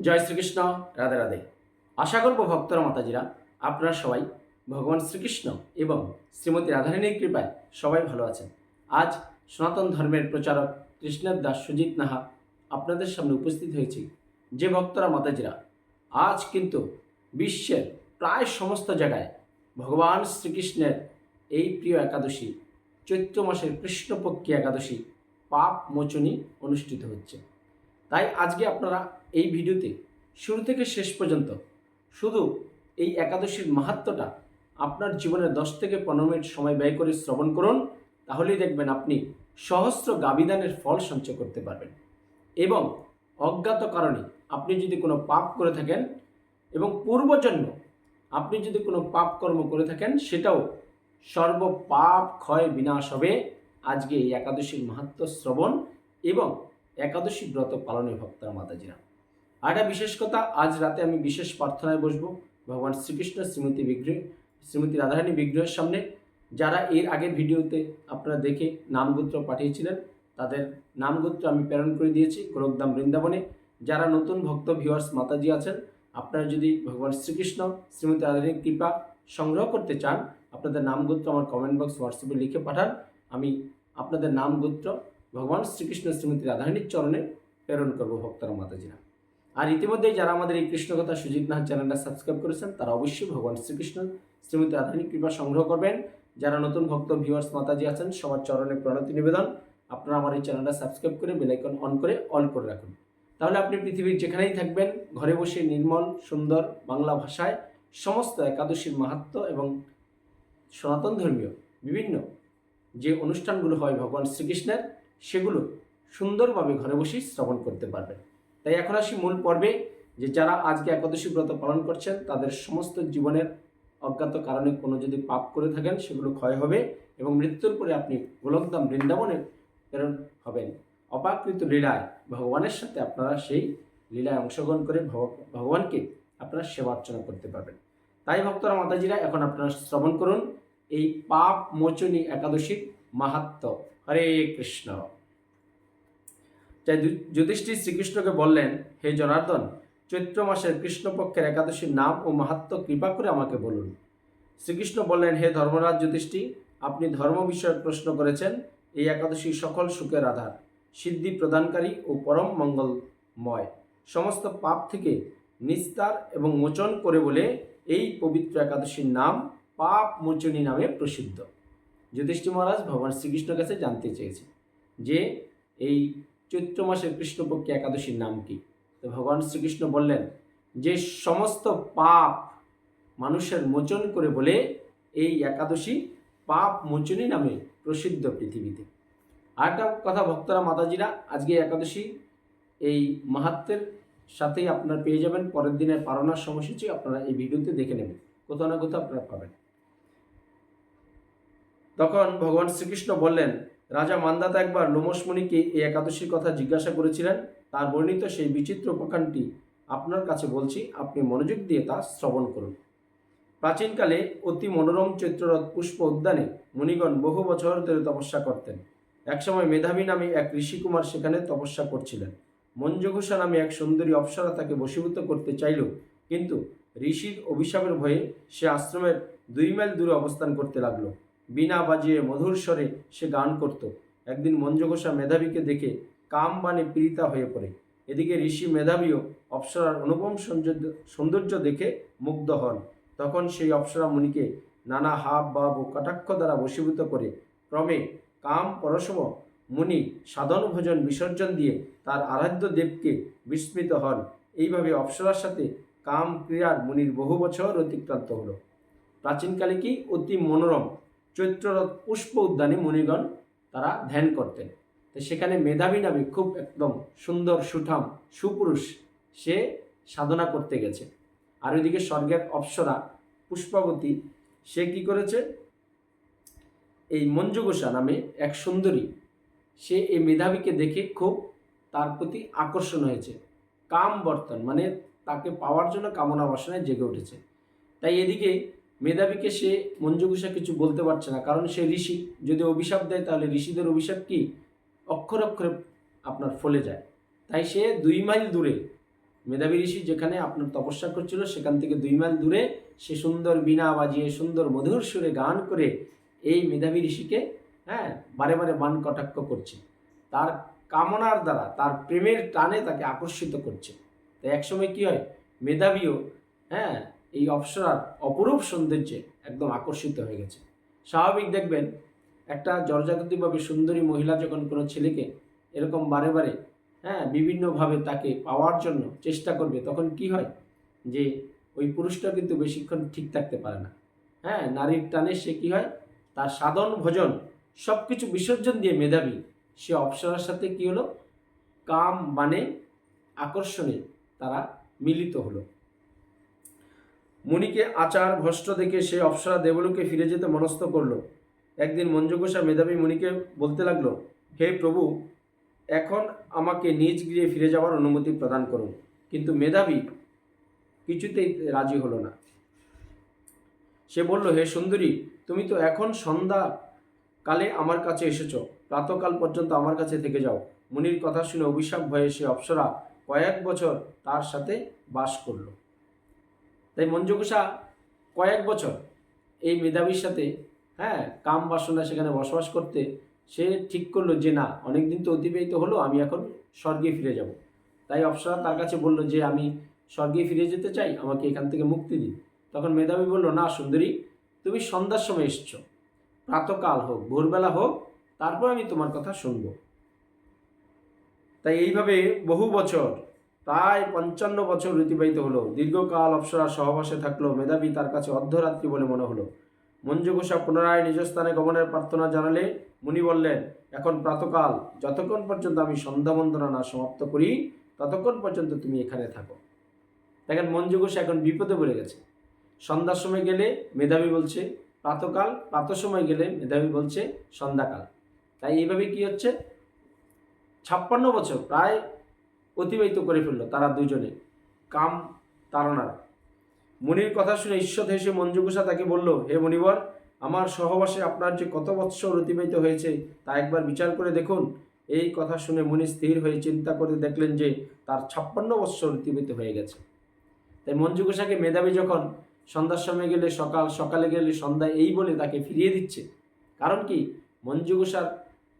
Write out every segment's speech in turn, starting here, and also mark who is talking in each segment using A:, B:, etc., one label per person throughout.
A: জয় শ্রীকৃষ্ণ, রাধে রাধে। আশা করব ভক্তরা, মাতাজিরা, আপনারা সবাই ভগবান শ্রীকৃষ্ণ এবং শ্রীমতী রাধারানীর কৃপায় সবাই ভালো আছেন। আজ সনাতন ধর্মের প্রচারক কৃষ্ণের দাস সুজিত নাহা আপনাদের সামনে উপস্থিত হয়েছি। যে ভক্তরা, মাতাজিরা, আজ কিন্তু বিশ্বের প্রায় সমস্ত জায়গায় ভগবান শ্রীকৃষ্ণের এই প্রিয় একাদশী, চৈত্র মাসের কৃষ্ণপক্ষী একাদশী, পাপ মোচনী অনুষ্ঠিত হচ্ছে। তাই আজকে আপনারা এই ভিডিওতে শুরু থেকে শেষ পর্যন্ত শুধু এই একাদশীর মাহাত্ম্যটা আপনার জীবনের দশ থেকে পনেরো মিনিট সময় ব্যয় করে শ্রবণ করুন, তাহলেই দেখবেন আপনি সহস্র গাবিদানের ফল সঞ্চয় করতে পারবেন। এবং অজ্ঞাত কারণে আপনি যদি কোনো পাপ করে থাকেন এবং পূর্বজন্ম আপনি যদি কোনো পাপ কর্ম করে থাকেন, সেটাও সর্ব পাপ ক্ষয় বিনাশ হবে। আজকে এই একাদশীর মাহাত্ম্য শ্রবণ এবং একাদশী ব্রত পালনের ভক্তরা মাতাজিরা আর একটা বিশেষ কথা, আজ রাতে আমি বিশেষ প্রার্থনায় বসবো ভগবান শ্রীকৃষ্ণ শ্রীমতী বিগ্রহ, শ্রীমতী রাধারানী বিগ্রহের সামনে। যারা এর আগের ভিডিওতে আপনারা দেখে নামগোত্র পাঠিয়েছিলেন, তাদের নামগোত্র আমি প্রেরণ করে দিয়েছি গোরখধাম বৃন্দাবনে। যারা নতুন ভক্ত ভিউয়ার্স মাতাজি আছেন, আপনারা যদি ভগবান শ্রীকৃষ্ণ, শ্রীমতী রাধারানীর কৃপা সংগ্রহ করতে চান, আপনাদের নামগোত্র আমার কমেন্ট বক্স হোয়াটসঅ্যাপে লিখে পাঠান। আমি আপনাদের নামগোত্র ভগবান শ্রীকৃষ্ণ শ্রীমতী রাধারানীর চরণে প্রেরণ করব ভক্তরা মাতাজিরা। আর ইতিমধ্যেই যারা আমাদের এই কৃষ্ণকথা সুজিত নাথ চ্যানেলটা সাবস্ক্রাইব করেছেন, তারা অবশ্যই ভগবান শ্রীকৃষ্ণ শ্রীমতী রাধারানীর কৃপা সংগ্রহ করবেন। যারা নতুন ভক্ত ভিউয়ার্স মাতাজি আছেন, সবার চরণে প্রণতি নিবেদন। আপনারা আমার এই চ্যানেলটা সাবস্ক্রাইব করে বেলাইকন অন করে অল করে রাখুন। তাহলে আপনি পৃথিবীর যেখানেই থাকবেন, ঘরে বসে নির্মল, সুন্দর বাংলা ভাষায় সমস্ত একাদশীর মাহাত্ম এবং সনাতন ধর্মীয় বিভিন্ন যে অনুষ্ঠানগুলো হয় ভগবান শ্রীকৃষ্ণের সেগুলো সুন্দরভাবে ঘরে বসেই শ্রবণ করতে পারবেন তাই এখন আসি মূল পর্বে, যে যারা আজকে একাদশী ব্রত পালন করছেন, তাদের সমস্ত জীবনের অজ্ঞাত কারণে কোনো যদি পাপ করে থাকেন, সেগুলো ক্ষয় হবে এবং মৃত্যুর পরে আপনি গোলকধাম বৃন্দাবনে প্রেরণ হবেন। অপাকৃত লীলায় ভগবানের সাথে আপনারা সেই লীলায় অংশগ্রহণ করে ভগ- ভগবানকে আপনারা সেবা অর্চনা করতে পারবেন। তাই ভক্তরা, মাতাজিরা, এখন আপনারা শ্রবণ করুন এই পাপ মোচনী একাদশীর মাহাত্ম। হরে কৃষ্ণ। তাই যুধিষ্ঠির শ্রীকৃষ্ণকে বললেন, হে জনার্দন, চৈত্র মাসের কৃষ্ণপক্ষের একাদশীর নাম ও মাহাত্ম কৃপা করে আমাকে বলুন। শ্রীকৃষ্ণ বললেন, হে ধর্মরাজ যুধিষ্ঠি আপনি ধর্ম বিষয়ক প্রশ্ন করেছেন, এই একাদশী সকল সুখের আধার, সিদ্ধি প্রদানকারী ও পরম মঙ্গলময়। সমস্ত পাপ থেকে নিস্তার এবং মোচন করে বলে এই পবিত্র একাদশীর নাম পাপ মোচনী নামে প্রসিদ্ধ। যুধিষ্ঠি মহারাজ ভগবান শ্রীকৃষ্ণের কাছে জানতে চেয়েছে যে এই চৈত্র মাসের কৃষ্ণপক্ষী একাদশীর নাম কি? তো ভগবান শ্রীকৃষ্ণ বললেন, যে সমস্ত পাপ মানুষের মোচন করে বলে এই একাদশী পাপ মোচনী নামে প্রসিদ্ধ পৃথিবীতে। আরেকটা কথা ভক্তরা, মাতাজিরা, আজকে একাদশী এই মাহাত্মের সাথেই আপনারা পেয়ে যাবেন। পরের দিনের পালনার সময়সূচি আপনারা এই ভিডিওতে দেখে নেবেন। কোথাও না কোথাও আপনারা পাবেন। তখন ভগবান শ্রীকৃষ্ণ বললেন, রাজা মান্দাতা একবার লোমসমণিকে এই একাদশীর কথা জিজ্ঞাসা করেছিলেন। তার বর্ণিত সেই বিচিত্র উপাখ্যানটি আপনার কাছে বলছি, আপনি মনোযোগ দিয়ে তা শ্রবণ করুন। প্রাচীনকালে অতি মনোরম চৈত্ররথ পুষ্প উদ্যানে মুনিগণ বহু বছর ধরে তপস্যা করতেন। একসময় মেধাবী নামে এক ঋষিকুমার সেখানে তপস্যা করছিলেন। মঞ্জুঘোষা নামে এক সুন্দরী অপ্সরা তাকে বশীভূত করতে চাইল, কিন্তু ঋষির অভিশাপের ভয়ে সে আশ্রমের দুই মাইল দূরে অবস্থান করতে লাগল। বিনা বাজিয়ে মধুর স্বরে সে গান করত। একদিন মঞ্জুঘোষা মেধাবীকে দেখে কাম বানে পীড়িতা হয়ে পড়ে। এদিকে ঋষি মেধাবীও অপ্সরার অনুপম সৌন্দর্য দেখে মুগ্ধ হন। তখন সেই অপ্সরা মুনিকে নানা হাব, বাব ও কটাক্ষ দ্বারা বশীভূত করে ক্রমে কাম পরশম মুনি সাধন ভোজন বিসর্জন দিয়ে তার আরাধ্য দেবকে বিস্মৃত হন। এইভাবে অপ্সরার সাথে কাম ক্রিয়ার মুনির বহু বছর অতিক্রান্ত হলো। প্রাচীনকালে কি অতি মনোরম চৈত্ররথ, পুষ্প উদ্যানে মুনিগণ তারা ধ্যান করতেন। তো সেখানে মেধাবী নামে খুব একদম সুন্দর, সুঠাম, সুপুরুষ সে সাধনা করতে গেছে। আর ওইদিকে স্বর্গের অপ্সরা, পুষ্পাবতী, সে কি করেছে? এই মঞ্জুগোষা নামে এক সুন্দরী, সে এই মেধাবীকে দেখে খুব তার প্রতি আকর্ষণ হয়েছে। কাম বর্তন মানে তাকে পাওয়ার জন্য কামনা বাসনায় জেগে উঠেছে। তাই এদিকে মেধাবীকে সে মঞ্জুগুষা কিছু বলতে পারছে না, কারণ সে ঋষি। যদি অভিশাপ দেয়, তাহলে ঋষিদের অভিশাপ কি? অক্ষর অক্ষরে আপনার ফলে যায়। তাই সে দুই মাইল দূরে, মেধাবী ঋষি যেখানে আপনার তপস্যা করছিল, সেখান থেকে দুই মাইল দূরে সে সুন্দর বীণা বাজিয়ে, সুন্দর মধুর সুরে গান করে এই মেধাবী ঋষিকে হ্যাঁ বারে বারে বান কটাক্ষ করছে। তার কামনার দ্বারা, তার প্রেমের টানে তাকে আকর্ষিত করছে। তাই একসময় কী হয়? মেধাবীও হ্যাঁ এই অপ্সরার অপরূপ সৌন্দর্যে একদম আকর্ষিত হয়ে গেছে। স্বাভাবিক দেখবেন, একটা জর্জাগতিভাবে সুন্দরী মহিলা যখন কোনো ছেলেকে এরকম বারে বারে হ্যাঁ বিভিন্নভাবে তাকে পাওয়ার জন্য চেষ্টা করবে, তখন কি হয়? যে ওই পুরুষটা কিন্তু বেশিক্ষণ ঠিক থাকতে পারে না। হ্যাঁ নারীর টানে সে কী হয়? তার সাধন, ভোজন সব কিছু বিসর্জন দিয়ে মেধাবী। সে অপ্সরার সাথে কি হলো? কাম মানে আকর্ষণে তারা মিলিত হলো। মুনিকে আচার ভ্রষ্ট দেখে সে অপ্সরা দেবলোকে ফিরে যেতে মনস্থ করল। একদিন মঞ্জুঘোষা মেধাবী মুনিকে বলতে লাগল, হে প্রভু, এখন আমাকে নিজ গৃহে ফিরে যাওয়ার অনুমতি প্রদান করুন কিন্তু মেধাবী কিছুতেই রাজি হলো না। সে বলল, হে সুন্দরী, তুমি তো এখন সন্ধ্যা কালে আমার কাছে এসেছ। প্রাতকাল পর্যন্ত আমার কাছে থেকে যাও। মুনির কথা শুনে অভিশাপ ভয়ে সে অপ্সরা কয়েক বছর তার সাথে বাস করল। তাই মঞ্জুকুষা কয়েক বছর এই মেধাবীর সাথে হ্যাঁ কাম বাসনা সেখানে বসবাস করতে সে ঠিক করল যে না অনেক দিন তো অতিবাহিত হলো, আমি এখন স্বর্গে ফিরে যাব। তাই অপসরা তার কাছে বলল যে, আমি স্বর্গে ফিরে যেতে চাই, আমাকে এখান থেকে মুক্তি দিন। তখন মেধাবী বলল, না সুন্দরী, তুমি সন্ধ্যার সময় এসছো। প্রাতকাল হোক, ভোরবেলা হোক, তারপর আমি তোমার কথা শুনব। তাই এইভাবে বহু বছর প্রায় পঞ্চান্ন বছর অতিবাহিত হলো। দীর্ঘকাল অপ্সরা সহবাসে থাকল। মেধাবী তার কাছে অর্ধরাত্রি বলে মনে হলো। মঞ্জু ঘোষা পুনরায় নিজ স্থানে গমনের প্রার্থনা জানালে মুনি বললেন, এখন প্রাতকাল, যতক্ষণ পর্যন্ত আমি সন্ধ্যা বন্দনা না সমাপ্ত করি, ততক্ষণ পর্যন্ত তুমি এখানে থাকো। দেখেন, মঞ্জু ঘোষ এখন বিপদে পড়ে গেছে। সন্ধ্যার সময় গেলে মেধাবী বলছে, প্রাতকাল, প্রাত সময় গেলে মেধাবী বলছে সন্ধ্যাকাল। তাই এইভাবে কি হচ্ছে? ছাপ্পান্ন বছর, প্রায় অতিবাহিত করে ফেলল তারা দুজনে। কাম তারণার। মুনির কথা শুনে ঈশ্বর হেসে মঞ্জুকুষা তাকে বলল, হে মণিবর, আমার সহবাসে আপনার যে কত বৎসর অতিবাহিত হয়েছে তা একবার বিচার করে দেখুন। এই কথা শুনে মুনি স্থির হয়ে চিন্তা করে দেখলেন যে তার ছাপ্পান্ন বৎসর অতিবাহিত হয়ে গেছে। তাই মঞ্জুকুষাকে মেধাবী যখন সন্ধ্যার সময় গেলে সকাল, সকালে গেলে সন্ধ্যা এই বলে তাকে ফিরিয়ে দিচ্ছে। কারণ কি? মঞ্জুকুষার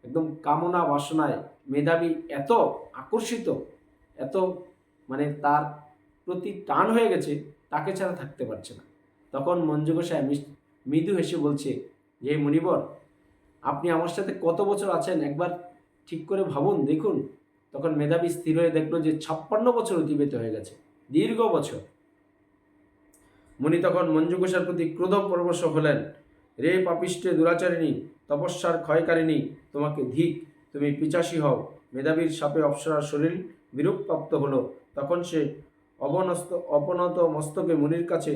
A: একদম কামনা বাসনায় মেধাবী এত আকর্ষিত এত মানে তার প্রতি টান হয়ে গেছে, তাকে ছাড়া থাকতে পারছে না। তখন মঞ্জু গোসাই মিস- মৃদু হেসে বলছে যে মণিবর, আপনি আমার সাথে কত বছর আছেন? একবার ঠিক করে ভাবুন, দেখুন। তখন মেধাবী স্থির হয়ে দেখল যে ছাপ্পান্ন বছর অতিবাহিত হয়ে গেছে, দীর্ঘ বছর। মুনি তখন মঞ্জু ঘোষার প্রতি ক্রোধ পরবশ হলেন, রে পাপিষ্টে দুরাচারিণী, তপস্যার ক্ষয়কারিণী, তোমাকে ধিক, তুমি পিচাসী হও। মেধাবীর সাপে অপসরার শরীর বিরূপপ্রাপ্ত হলো। তখন সে অবনস্ত অপনত মস্তকে মুনির কাছে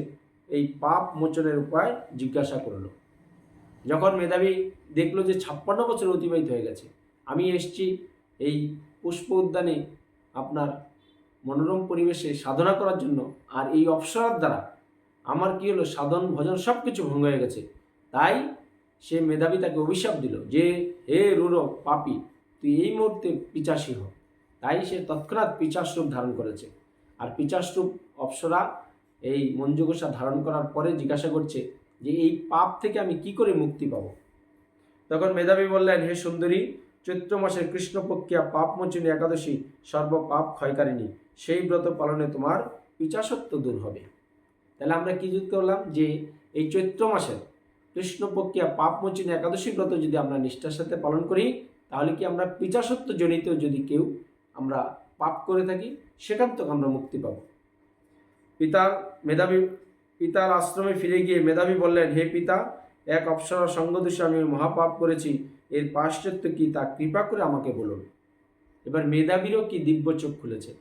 A: এই পাপ মোচনের উপায় জিজ্ঞাসা করল। যখন মেধাবী দেখল যে ছাপ্পান্ন বছর অতিবাহিত হয়ে গেছে, আমি এসছি এই পুষ্প উদ্যানে আপনার মনোরম পরিবেশে সাধনা করার জন্য। আর এই অপসরার দ্বারা আমার কি হলো, সাধন, ভজন সব কিছু ভঙ্গ হয়ে গেছে। তাই সে মেধাবী তাকে অভিশাপ দিল যে, হে রুর, পাপি, তুই এই মুহূর্তে পিচাসী হ। তাই সে তৎক্ষণাৎ পিচাস রূপ ধারণ করেছে। আর পিচাস রূপ অপ্সরা এই মঞ্জুগোসা ধারণ করার পরে জিজ্ঞাসা করছে যে, এই পাপ থেকে আমি কি করে মুক্তি পাবো? তখন মেধাবী বললেন, হে সুন্দরী চৈত্র মাসের কৃষ্ণপক্ষিয়া পাপমোচনী একাদশী সর্বপাপ ক্ষয়কারিণী, সেই ব্রত পালনে তোমার পিচাসত্ব দূর হবে। তাহলে আমরা কি যুক্ত করলাম যে এই চৈত্র মাসের কৃষ্ণপক্ষিয়া পাপমোচনী একাদশী ব্রত যদি আমরা নিষ্ঠার সাথে পালন করি, তাহলে কি আমরা পিচাসত্ব জনিত যদি কেউ আমরা পাপ করে থাকি সেখান থেকে আমরা মুক্তি পাব। পিতার মেধাবী, পিতার আশ্রমে ফিরে গিয়ে মেধাবী বললেন, হে পিতা, এক অপ্সরা সঙ্গদোষে আমি মহাপাপ করেছি। এর পাশ্চাত্য কি তা কৃপা করে আমাকে বলুন? এবার মেধাবীরও কি দিব্য চোখ খুলেছে।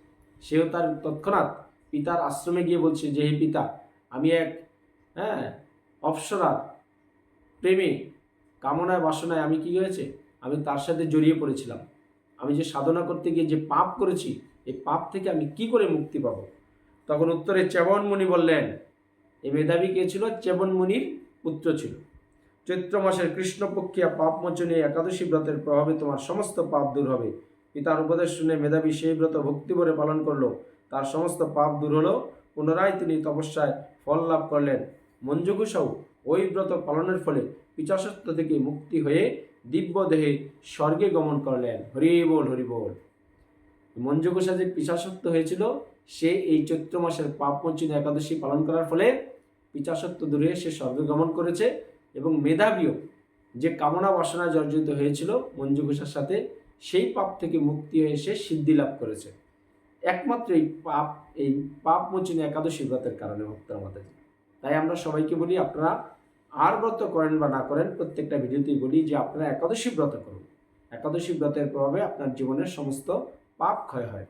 A: সেও তার তৎক্ষণাৎ পিতার আশ্রমে গিয়ে বলছে যে, হে পিতা, আমি এক হ্যাঁ অপ্সরার প্রেমে, কামনায়, বাসনায় আমি কি হয়েছে? আমি তার সাথে জড়িয়ে পড়েছিলাম। আমি যে সাধনা করতে গিয়ে যে পাপ করেছি এই পাপ থেকে আমি কি করে মুক্তি পাব? তখন উত্তরে চেবন বললেন এই মেধাবী কে ছিল? চেবন পুত্র ছিল। চৈত্র মাসের কৃষ্ণপক্ষিয়া পাপমোচনী একাদশী ব্রতের প্রভাবে তোমার সমস্ত পাপ দূর হবে। পিতার উপদেশ শুনে মেধাবী সেই ব্রত ভক্তিভরে পালন করল। তার সমস্ত পাপ দূর হলো। পুনরায় তিনি তপস্যায় ফল লাভ করলেন। মঞ্জুগুসাও ওই ব্রত পালনের ফলে পিচাসত্ব থেকে মুক্তি হয়ে দিব্য দেহে স্বর্গে গমন করলেন। হরি বল হরি বল। মঞ্জুগুসা যে পিচাসত্ব হয়েছিল, সে এই চৈত্র মাসের পাপ পঞ্চিনী একাদশী পালন করার ফলে পিচাসত্ব দূরে সে স্বর্গে গমন করেছে এবং মেধাবীও যে কামনা বাসনা জর্জরিত হয়েছিল মঞ্জু ঘোষার সাথে, সেই পাপ থেকে মুক্তি হয়ে সে সিদ্ধি লাভ করেছে। একমাত্র এই পাপ এই পাপ মোচনী একাদশী ব্রতের কারণে ভক্তরা মাতাজি তাই আমরা সবাইকে বলি, আপনারা আর ব্রত করেন বা না করেন, প্রত্যেকটা ভিডিওতেই বলি যে আপনারা একাদশী ব্রত করুন। একাদশী ব্রতের প্রভাবে আপনার জীবনের সমস্ত পাপ ক্ষয় হয়।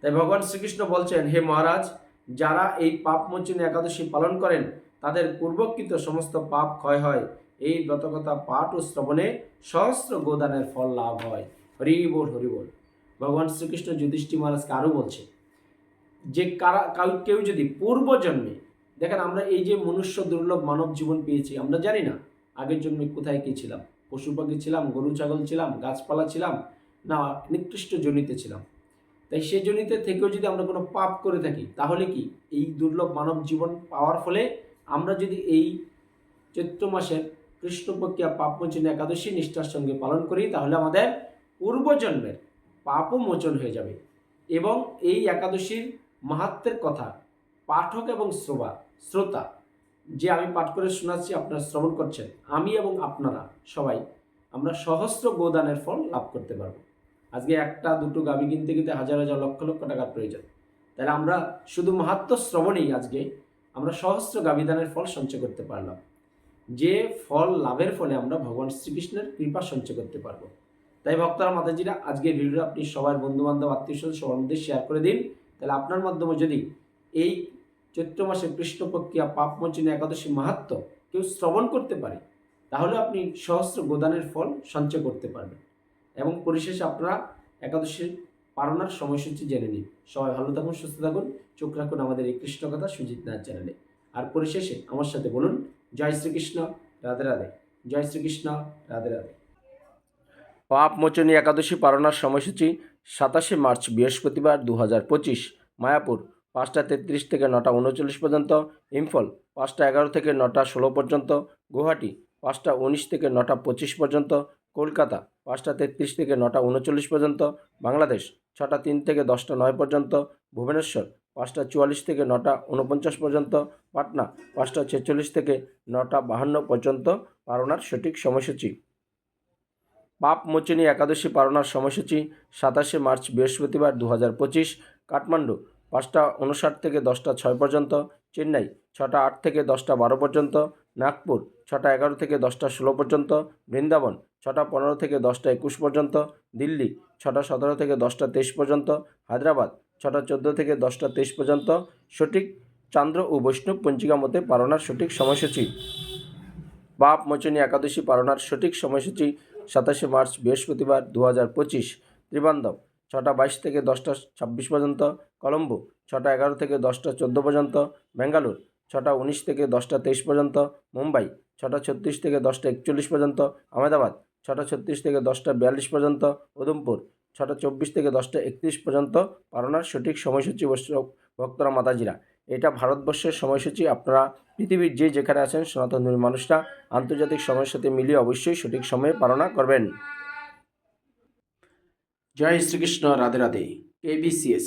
A: তাই ভগবান শ্রীকৃষ্ণ বলছেন, হে মহারাজ, যারা এই পাপ মোচনী একাদশী পালন করেন, তাদের পূর্বকৃত সমস্ত পাপ ক্ষয় হয়। এই ব্রতকথা পাঠ ও শ্রবণে সহস্র গোদানের ফল লাভ হয়। হরি বল হরি বল। ভগবান শ্রীকৃষ্ণ যুধিষ্ঠি মহারাজকে আরও বলছে যে, কারা কেউ যদি পূর্বজন্মে দেখেন, আমরা এই যে মনুষ্য দুর্লভ মানব জীবন পেয়েছি, আমরা জানি না আগের জন্মে কোথায় কি ছিলাম। পশু পাখি ছিলাম, গরু, ছাগল ছিলাম, গাছপালা ছিলাম, না, নিকৃষ্ট জনিতে ছিলাম। তাই সে জনিতে থেকেও যদি আমরা কোনো পাপ করে থাকি, তাহলে কি এই দুর্লভ মানব জীবন পাওয়ার ফলে আমরা যদি এই চৈত্র মাসের কৃষ্ণপক্ষিয়া পাপমোচন একাদশী নিষ্ঠার সঙ্গে পালন করি, তাহলে আমাদের পূর্বজন্মের পাপও মোচন হয়ে যাবে। এবং এই একাদশীর মাহাত্মের কথা পাঠক এবং শ্রোবা শ্রোতা, যে আমি পাঠ করে শোনাচ্ছি, আপনারা শ্রবণ করছেন, আমি এবং আপনারা সবাই আমরা সহস্র গোদানের ফল লাভ করতে পারব। আজকে একটা, দুটো গাভী কিনতে কিনতে হাজার হাজার, লক্ষ লক্ষ টাকার প্রয়োজন। তাহলে আমরা শুধু মাহাত্ম শ্রবণেই আজকে আমরা সহস্র গাভীদানের ফল সঞ্চয় করতে পারলাম। যে ফল লাভের ফলে আমরা ভগবান শ্রীকৃষ্ণের কৃপা সঞ্চয় করতে পারব। তাই ভক্তরা, মাতাজিরা আজকে ভিডিও আপনি সবার বন্ধু বান্ধব আত্মীয় স্বজন সবার মধ্যে শেয়ার করে দিন। তাহলে আপনার মাধ্যমে যদি এই চৈত্র মাসে কৃষ্ণপক্ষিয়া পাপমোচনী একাদশী মাহাত্ম কেউ শ্রবণ করতে পারে, তাহলে আপনি সহস্র গোদানের ফল সঞ্চয় করতে পারবেন। এবং পরিশেষে আপনারা একাদশীর পালনার সময়সূচি জেনে নিন। সবাই ভালো থাকুন, সুস্থ থাকুন, চোখ রাখুন আমাদের এই কৃষ্ণ কথা সুজিত নাথ চ্যানেলে। আর পরিশেষে আমার সাথে বলুন, জয় শ্রীকৃষ্ণ, রাধে রাধে। জয় শ্রীকৃষ্ণ, রাধে রাধে। পাপ মোচনী একাদশী পালনার সময়সূচি সাতাশে মার্চ বৃহস্পতিবার দু হাজার পঁচিশ, মায়াপুর। পাঁচটা তেত্রিশ থেকে নটা উনচল্লিশ পর্যন্ত ইম্ফল পাঁচটা এগারো থেকে নটা ষোলো পর্যন্ত, গুয়াহাটি পাঁচটা উনিশ থেকে নটা পঁচিশ পর্যন্ত, কলকাতা পাঁচটা তেত্রিশ থেকে নটা উনচল্লিশ পর্যন্ত, বাংলাদেশ ছটা তিন থেকে দশটা নয় পর্যন্ত, ভুবনেশ্বর পাঁচটা চুয়াল্লিশ থেকে নটা উনপঞ্চাশ পর্যন্ত, পাটনা পাঁচটা ছেচল্লিশ থেকে নটা বাহান্ন পর্যন্ত পালনার সঠিক সময়সূচি। পাপ মোচনী একাদশী পালনার সময়সূচি সাতাশে মার্চ বৃহস্পতিবার দু হাজার পঁচিশ, কাঠমান্ডু পাঁচটা উনষাট থেকে দশটা ছয় পর্যন্ত, চেন্নাই ছটা আট থেকে দশটা বারো পর্যন্ত, নাগপুর ছটা এগারো থেকে দশটা ষোলো পর্যন্ত, বৃন্দাবন ছটা পনেরো থেকে দশটা একুশ পর্যন্ত, দিল্লি ছটা সতেরো থেকে দশটা তেইশ পর্যন্ত, হায়দ্রাবাদ ছটা চোদ্দ থেকে দশটা তেইশ পর্যন্ত, সঠিক চান্দ্র ও বৈষ্ণব পঞ্জিকা মতে পালনার সঠিক সময়সূচি। পাপ মোচনী একাদশী পালনার সঠিক সময়সূচি সাতাশে মার্চ বৃহস্পতিবার দু হাজার পঁচিশ, ত্রিবান্ধব ছটা বাইশ থেকে দশটা ছাব্বিশ পর্যন্ত কলম্বো, ছটা এগারো থেকে দশটা চোদ্দ পর্যন্ত। ব্যাঙ্গালোর ছটা উনিশ থেকে দশটা তেইশ পর্যন্ত। মুম্বাই, ছটা ছত্রিশ থেকে দশটা একচল্লিশ পর্যন্ত। আহমেদাবাদ, ছটা ছত্রিশ থেকে দশটা বিয়াল্লিশ পর্যন্ত। উধমপুর, ছটা চব্বিশ থেকে দশটা একত্রিশ পর্যন্ত। পালনার সঠিক সময়সূচি ভক্তরা মাতাজিরা, এটা ভারতবর্ষের সময়সূচি। আপনারা পৃথিবীর যে যেখানে আছেন, সনাতন ধর্মী মানুষরা, আন্তর্জাতিক সময়ের সাথে মিলিয়ে অবশ্যই সঠিক সময়ে পালনা করবেন। জয় শ্রীকৃষ্ণ, রাধে রাধে। কেবিসিএস